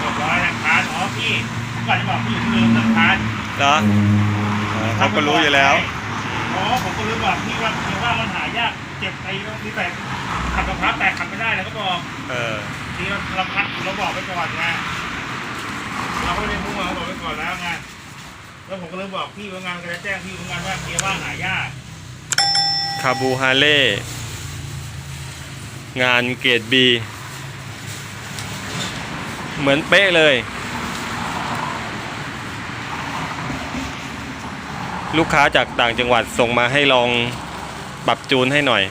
สี่หกร้อยนะคานอ๋อพี่ก่อนจะบอกพี่อยู่ที่ลืมเรื่องคานเหรออ๋อเขาก็รู้อยู่แล้ว อ๋อผมก็ลืมบอกพี่ว่าเดี๋ยวว่ามันหายากเจ็บไอ้ที่แตกขับกระพร้าแตกขับไม่ได้แล้วก็บอกเออ ทีเราเราพัดเราบอกไปก่อนไงเราก็ไม่ได้พูดมาเราบอกไปก่อนแล้วไงแล้วผมก็เลยบอกพี่ว่างานก็จะแจ้งพี่ว่างานว่าเกียร์ว่างหายากคาบูฮาเล่ งานเกรดบี เหมือนเป๊ะเลย ลูกค้าจากต่างจังหวัดส่งมาให้ลองปรับจูนให้หน่อย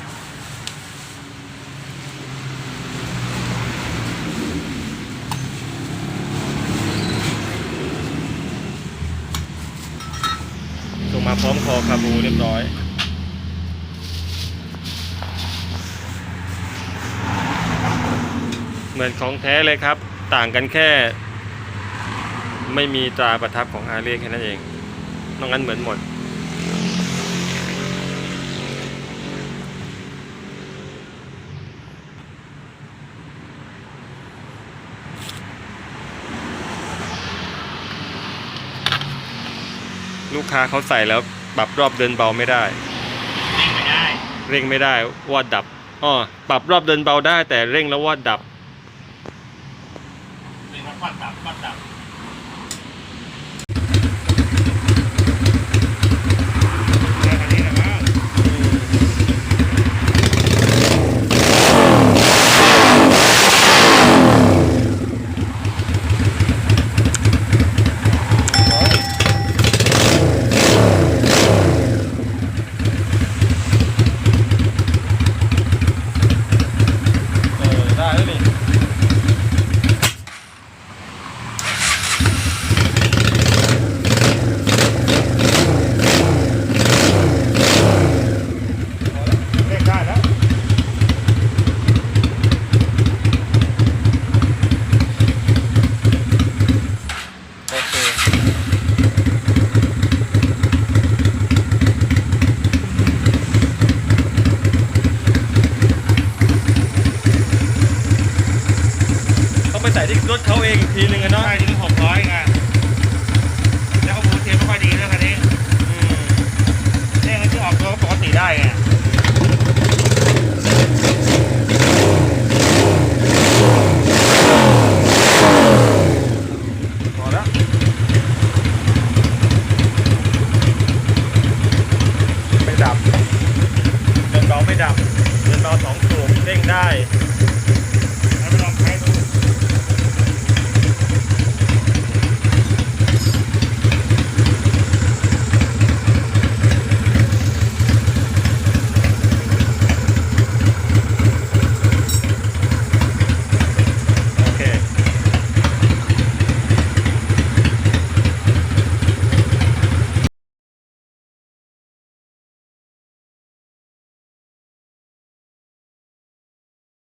ส่งมาพร้อมคอคาบูเรียบร้อยเหมือนของแท้เลยครับ ต่างกันแค่ ไม่มีตราประทับของฮาร์เลย์แค่นั้นเองนอกนั้นเหมือนหมดลูกค้าเขาใส่แล้วปรับรอบเดินเบาไม่ได้เล่นไม่ได้ เร่งไม่ได้วอดดับอ๋อปรับรอบเดินเบาได้แต่เร่งแล้ววอดดับ เล่นปัดดับปัดดับแค่นี้แหละมั้ง เออ ได้แล้วนี่ เล่นได้แล้ว โอเคต้องไปใส่ ที่รถเขาเองอีกทีนึงอะเนาะได้ถึงหกร้อยไงแล้วก็บูเทียมไม่ค่อยดีเรื่องอันนี้อืมเรื่องที่ออกตัวก็ปกติได้ไงพอแล้วไม่ดับเดินเบาไม่ดับเดินเบาสองสูบเร่งได้